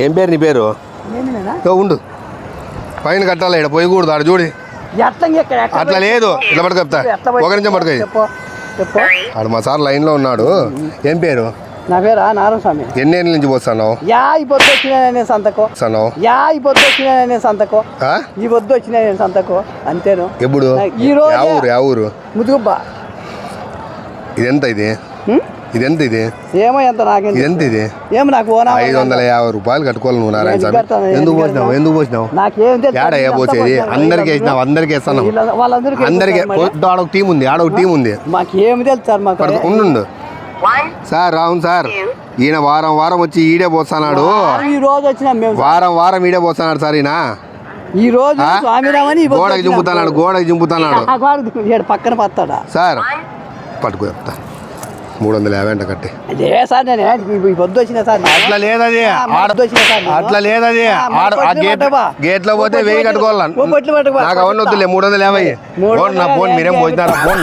ఏం పేరు నీ పేరు? ఉండు. పైన కట్టాలి ఇక్కడ పోయకూడదు ఆడ చూడి. అట్లా లేదు. ఇట్లా పోయి- ఒక నిమిషం పట్టుకోయి ఆడ మా సార్ లైన్లో ఉన్నాడు. ఏం పేరు? నా పేరా? నారాయణ స్వామి ఎన్ని ఏళ్ళ నుంచి పోస్తున్నావు? యా ఈ పొద్దు వచ్చినా నేను సంతకో. వస్తున్నావు యా ఈ పొద్దు వచ్చినా నేను సంతకో? ఈ పొద్దు వచ్చినా సంతకో. అంతేను. ఎప్పుడు? ఈ రోజు ఊరు ముదుగుబ్బా. ఇది? ఎంత ఇది? ఇది ఎంత ఇది? ఏమో ఎంత నాకేం ఎంత ఇది? ఏమో నాకు ఓనా ఐదు వందల. యాభై రూపాయలు కట్టుకోవాలి నువ్వు నారాయణ స్వామి. కడతాను? ఎందుకు పోసినావు? ఎందుకు పోసినావు? నాకేం? ఏడ ఏ పోసేది. అందరికి వేసినావు అందరికి వేస్తాను వీళ్ళ- వాళ్ళందరికీ అందరికి వేస్తారు మరి. ఆడ ఒక టీం ఉంది ఆడ ఒక టీం ఉంది. మాకేం తెలుసు సార్ మాకు? ఉండు సార్ అవును సార్ ఈయన వారం వారం వచ్చి ఈడే పోస్తున్నాడు ఈ రోజు వచ్చినాం మేము వారం వారం ఈడే పోస్తున్నాడు సార్ ఈయన. ఈ రోజు? స్వామిరామని గోడకి. చింపుతున్నాడు గోడకి చింపుతున్నాడు పక్కన పత్తాడా సార్ పట్టుకో చెప్తా. మూడు వందల యాభై అంట కట్టి. అదే సార్ నేను పొద్దు వచ్చిన సార్ అట్లా లేదది. అట్లా లేదది గేట్? గేట్లో పోతే వెయ్యి కట్టుకోవాలి? నాకు అవన్నీ వద్దులే మూడు వందల యాభై ఫోన్ నా ఫోన్ మీరేం పోయినారా ఫోన్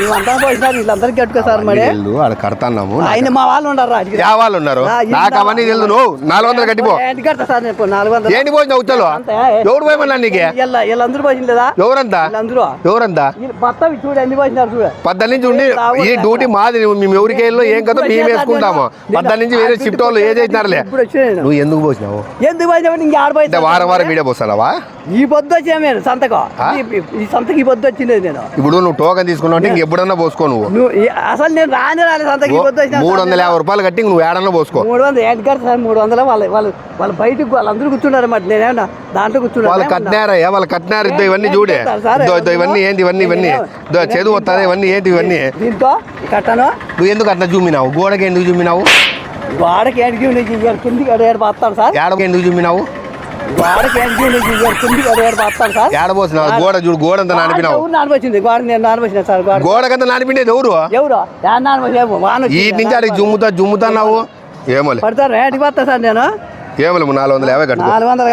ఇవంతా వీళ్ళందరికీ కట్టుకో సార్ మరి. వెళ్ళు ఆడ కడతాన్నాము. ఆయన మా వాళ్ళు అడిగి యా వాళ్ళు ఉన్నారు. నాకు అవన్నీ తెలుసు నువ్వు నాలుగు వందలు కట్టిపో. కడతా సార్ నేను? నాలుగు వందలు. ఏంటి అంతే, ఏ? ఎవడు పోయమన్నా నీకే? వీళ్ళ- వీళ్ళందరూ పోసింది ఎవరంతా? ఎవరంతా? మొత్తం చూడు ఎన్ని పోసినారు చూడు. పద్దెల నుంచి ఉండి ఈ డ్యూటీ మాది మేము ఎవరికి వెళ్ళో ఏం కదా మేము వేసుకుంటాము. పద్దెల నుంచి వేరే షిఫ్ట్ వాళ్ళు ఏ చేసినారులే నువ్వు ఎందుకు పోసినావు? ఎందుకు పోయినావు ఇంక ఆడ అంటే పోయినా వారం వారం వీడియో పోస్తావా ఈ పొద్దు వచ్చినా నేను సంతకం? ఈ- సంతకి ఈ పొద్దు వచ్చింది నేను. ఇప్పుడు నువ్వు టోకన్ తీసుకున్నావు అంటే ఇంక ఎప్పుడన్నా పోసుకో నువ్వు. అసలు నేను రాని రాలేదు సంతకి ఈ పొద్దు వచ్చిన మూడు వందల యాభై రూపాయలు కట్టి నువ్వు ఏడన్నా పోసుకో. మూడు వందలు కడతా సార్ మూడు వందలు వాళ్ళు వాళ్ళు వాళ్ళు బయటకు వాళ్ళందరూ కూర్చున్నారు మరి. నేనేమన్నా దాంట్లో వాళ్ళు కూర్చున్నారు కట్టినారయ్యా వాళ్ళు కట్టినారు. ఇద్దో ఇవన్నీ చూడే. ఇవన్నీ ఏంటి ఇవన్నీ ఇవన్నీ? ఇద్దో చదువు వస్తుంది ఇవన్నీ ఏంటి ఇవన్నీ? దీంతో కట్టాను నువ్వు ఎందుకు అట్లా చూమినావు గోడకి ఎందుకు చూమినావు నీకు ఇక్కడ కిందికి అడిగాడు పోతాడు సార్. ఏడకి ఎందుకు చూమినావు వాడకి ఏంటికి నీకు ఇక్కడ కిందికి అడిగాడు పోతాడు సార్. ఏడబోసినావు? గోడ చూడు గోడ అంతా నానిపినావు. ఎవరు నానబోసింది గోడ నేను నానబోసిన సార్ గోడ. గోడకంతా నానిపిండేది ఎవరు? ఎవరు? యాడ నానబోసే వాన ఈ నుంచి అడిగి జుమ్ముతా జుమ్ముతున్నావు ఏమోలే. పడతారు ఏంటికి పోతా సార్ నేను? ఏమోలే నాలుగు వందల యాభై కట్టుకో. నాలుగు వందలు